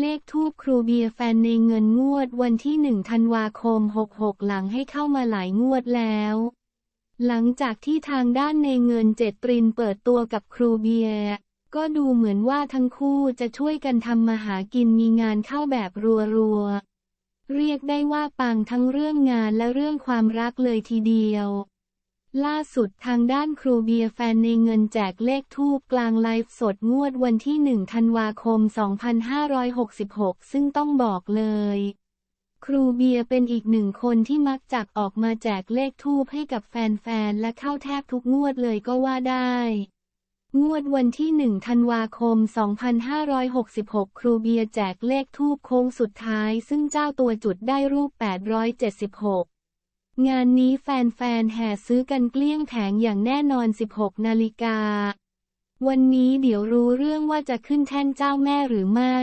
เลขทูปครูเบียร์แฟนในเงินงวดวันที่ 1 ธันวาคม 66 หลังให้เข้ามาหลายงวดแล้ว หลังจากที่ทางด้านในเงินเจตรินเปิดตัวกับครูเบียร์ก็ดูเหมือนว่าทั้งคู่จะช่วยกันทำมาหากินมีงานเข้าแบบรัวๆ เรียกได้ว่าปังทั้งเรื่องงานและเรื่องความรักเลยทีเดียว ล่าสุดทางด้านครูเบียร์แฟนในเงินแจกเลขทูปกลางไลฟ์สดงวดวันที่ 1 ธันวาคม 2566 ซึ่งต้องบอกเลย ครูเบียร์เป็นอีกหนึ่งคนที่มักจักออกมาแจกเลขทูปให้กับแฟนๆ และเข้าแทบทุกงวดเลยก็ว่าได้ งวดวันที่ 1 ธันวาคม 2566 ครูเบียร์แจกเลขทูปโค้งสุดท้าย ซึ่งเจ้าตัวจุดได้รูป 876 งานนี้แฟนๆ แห่ซื้อกันเกลี้ยงแผงอย่างแน่นอน 16 นาฬิกา วันนี้เดี๋ยวรู้เรื่องว่าจะขึ้นแท่นเจ้าแม่หรือไม่